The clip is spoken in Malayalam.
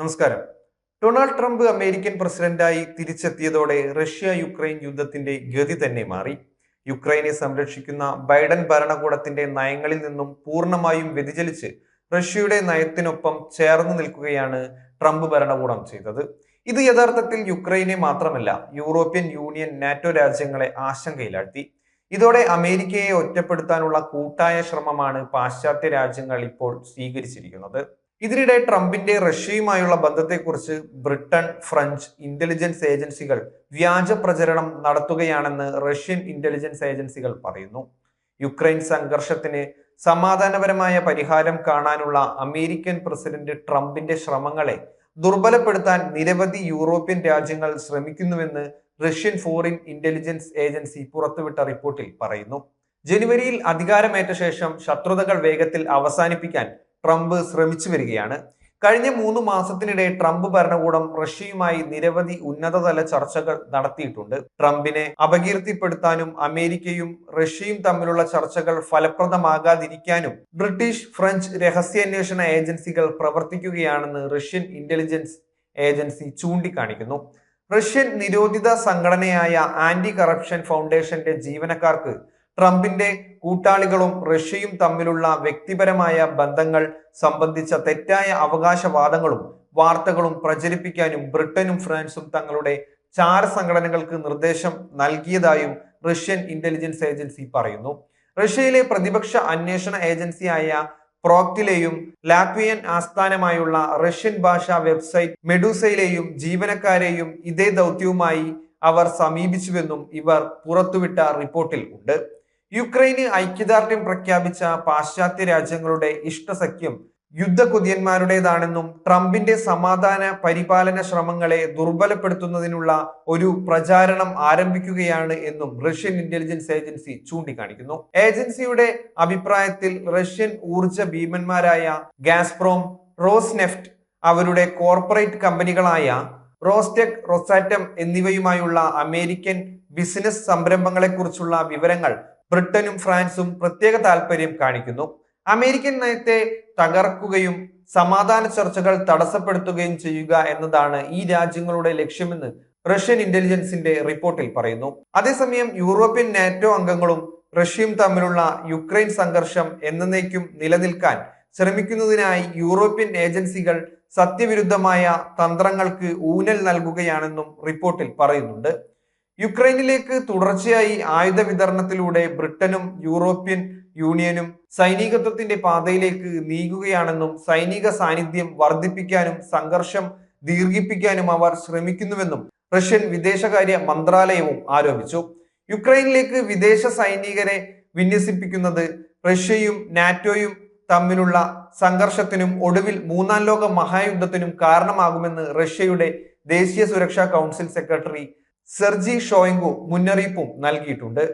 നമസ്കാരം. ഡൊണാൾഡ് ട്രംപ് അമേരിക്കൻ പ്രസിഡന്റായി തിരിച്ചെത്തിയതോടെ റഷ്യ യുക്രൈൻ യുദ്ധത്തിന്റെ ഗതി തന്നെ മാറി. യുക്രൈനെ സംരക്ഷിക്കുന്ന ബൈഡൻ ഭരണകൂടത്തിന്റെ നയങ്ങളിൽ നിന്നും പൂർണമായും വ്യതിചലിച്ച് റഷ്യയുടെ നയത്തിനൊപ്പം ചേർന്ന് നിൽക്കുകയാണ് ട്രംപ് ഭരണകൂടം ചെയ്തത്. ഇത് യഥാർത്ഥത്തിൽ യുക്രൈനെ മാത്രമല്ല യൂറോപ്യൻ യൂണിയൻ നാറ്റോ രാജ്യങ്ങളെ ആശങ്കയിലാഴ്ത്തി. ഇതോടെ അമേരിക്കയെ ഒറ്റപ്പെടുത്താനുള്ള കൂട്ടായ ശ്രമമാണ് പാശ്ചാത്യ രാജ്യങ്ങൾ ഇപ്പോൾ സ്വീകരിച്ചിരിക്കുന്നത്. ഇതിനിടെ ട്രംപിന്റെ റഷ്യയുമായുള്ള ബന്ധത്തെക്കുറിച്ച് ബ്രിട്ടൻ ഫ്രഞ്ച് ഇന്റലിജൻസ് ഏജൻസികൾ വ്യാജ പ്രചരണം നടത്തുകയാണെന്ന് റഷ്യൻ ഇന്റലിജൻസ് ഏജൻസികൾ പറയുന്നു. യുക്രൈൻ സംഘർഷത്തിന് സമാധാനപരമായ പരിഹാരം കാണാനുള്ള അമേരിക്കൻ പ്രസിഡന്റ് ട്രംപിന്റെ ശ്രമങ്ങളെ ദുർബലപ്പെടുത്താൻ നിരവധി യൂറോപ്യൻ രാജ്യങ്ങൾ ശ്രമിക്കുന്നുവെന്ന് റഷ്യൻ ഫോറിൻ ഇന്റലിജൻസ് ഏജൻസി പുറത്തുവിട്ട റിപ്പോർട്ടിൽ പറയുന്നു. ജനുവരിയിൽ അധികാരമേറ്റ ശേഷം ശത്രുതകൾ വേഗത്തിൽ അവസാനിപ്പിക്കാൻ ട്രംപ് ശ്രമിച്ചു വരികയാണ്. കഴിഞ്ഞ മൂന്ന് മാസത്തിനിടെ ട്രംപ് ഭരണകൂടം റഷ്യയുമായി നിരവധി ഉന്നതതല ചർച്ചകൾ നടത്തിയിട്ടുണ്ട്. ട്രംപിനെ അപകീർത്തിപ്പെടുത്താനും അമേരിക്കയും റഷ്യയും തമ്മിലുള്ള ചർച്ചകൾ ഫലപ്രദമാകാതിരിക്കാനും ബ്രിട്ടീഷ് ഫ്രഞ്ച് രഹസ്യാന്വേഷണ ഏജൻസികൾ പ്രവർത്തിക്കുകയാണെന്ന് റഷ്യൻ ഇന്റലിജൻസ് ഏജൻസി ചൂണ്ടിക്കാണിക്കുന്നു. റഷ്യൻ നിരോധിത സംഘടനയായ ആന്റി കറപ്ഷൻ ഫൗണ്ടേഷന്റെ ജീവനക്കാർക്ക് ട്രംപിന്റെ കൂട്ടാളികളും റഷ്യയും തമ്മിലുള്ള വ്യക്തിപരമായ ബന്ധങ്ങൾ സംബന്ധിച്ച തെറ്റായ അവകാശവാദങ്ങളും വാർത്തകളും പ്രചരിപ്പിക്കാനും ബ്രിട്ടനും ഫ്രാൻസും തങ്ങളുടെ ചാര സംഘടനകൾക്ക് നിർദ്ദേശം നൽകിയതായും റഷ്യൻ ഇന്റലിജൻസ് ഏജൻസി പറയുന്നു. റഷ്യയിലെ പ്രതിപക്ഷ അന്വേഷണ ഏജൻസിയായ പ്രോക്റ്റിലെയും ലാത്വിയൻ ആസ്ഥാനമായുള്ള റഷ്യൻ ഭാഷാ വെബ്സൈറ്റ് മെഡൂസയിലെയും ജീവനക്കാരെയും ഇതേ ദൗത്യവുമായി അവർ സമീപിച്ചുവെന്നും ഇവർ പുറത്തുവിട്ട റിപ്പോർട്ടിൽ ഉണ്ട്. യുക്രൈന് ഐക്യദാർഢ്യം പ്രഖ്യാപിച്ച പാശ്ചാത്യ രാജ്യങ്ങളുടെ ഇഷ്ടസഖ്യം യുദ്ധകുതിയന്മാരുടേതാണെന്നും ട്രംപിന്റെ സമാധാന പരിപാലന ശ്രമങ്ങളെ ദുർബലപ്പെടുത്തുന്നതിനുള്ള ഒരു പ്രചാരണം ആരംഭിക്കുകയാണ് എന്നും റഷ്യൻ ഇന്റലിജൻസ് ഏജൻസി ചൂണ്ടിക്കാണിക്കുന്നു. ഏജൻസിയുടെ അഭിപ്രായത്തിൽ റഷ്യൻ ഊർജ ഭീമന്മാരായ ഗാസ്പ്രോം റോസ്നെഫ്റ്റ് അവരുടെ കോർപ്പറേറ്റ് കമ്പനികളായ റോസ്റ്റെക് റൊസാറ്റം എന്നിവയുമായുള്ള അമേരിക്കൻ ബിസിനസ് സംരംഭങ്ങളെക്കുറിച്ചുള്ള വിവരങ്ങൾ ബ്രിട്ടനും ഫ്രാൻസും പ്രത്യേക താൽപര്യം കാണിക്കുന്നു. അമേരിക്കൻ നയത്തെ തകർക്കുകയും സമാധാന ചർച്ചകൾ തടസ്സപ്പെടുത്തുകയും ചെയ്യുക എന്നതാണ് ഈ രാജ്യങ്ങളുടെ ലക്ഷ്യമെന്ന് റഷ്യൻ ഇന്റലിജൻസിന്റെ റിപ്പോർട്ടിൽ പറയുന്നു. അതേസമയം യൂറോപ്യൻ നാറ്റോ അംഗങ്ങളും റഷ്യയും തമ്മിലുള്ള യുക്രൈൻ സംഘർഷം എന്നേക്കും നിലനിൽക്കാൻ ശ്രമിക്കുന്നതിനായി യൂറോപ്യൻ ഏജൻസികൾ സത്യവിരുദ്ധമായ തന്ത്രങ്ങൾക്ക് ഊന്നൽ നൽകുകയാണെന്നും റിപ്പോർട്ടിൽ പറയുന്നുണ്ട്. യുക്രൈനിലേക്ക് തുടർച്ചയായി ആയുധ വിതരണത്തിലൂടെ ബ്രിട്ടനും യൂറോപ്യൻ യൂണിയനും സൈനികത്വത്തിന്റെ പാതയിലേക്ക് നീങ്ങുകയാണെന്നും സൈനിക സാന്നിധ്യം വർദ്ധിപ്പിക്കാനും സംഘർഷം ദീർഘിപ്പിക്കാനും അവർ ശ്രമിക്കുന്നുവെന്നും റഷ്യൻ വിദേശകാര്യ മന്ത്രാലയവും ആരോപിച്ചു. യുക്രൈനിലേക്ക് വിദേശ സൈനികരെ വിന്യസിപ്പിക്കുന്നത് റഷ്യയും നാറ്റോയും തമ്മിലുള്ള സംഘർഷത്തിനും ഒടുവിൽ മൂന്നാം ലോക മഹായുദ്ധത്തിനും കാരണമാകുമെന്ന് റഷ്യയുടെ ദേശീയ സുരക്ഷാ കൗൺസിൽ സെക്രട്ടറി സെർജി ഷോയിങ്കു മുന്നറിയിപ്പും നൽകിയിട്ടുണ്ട്.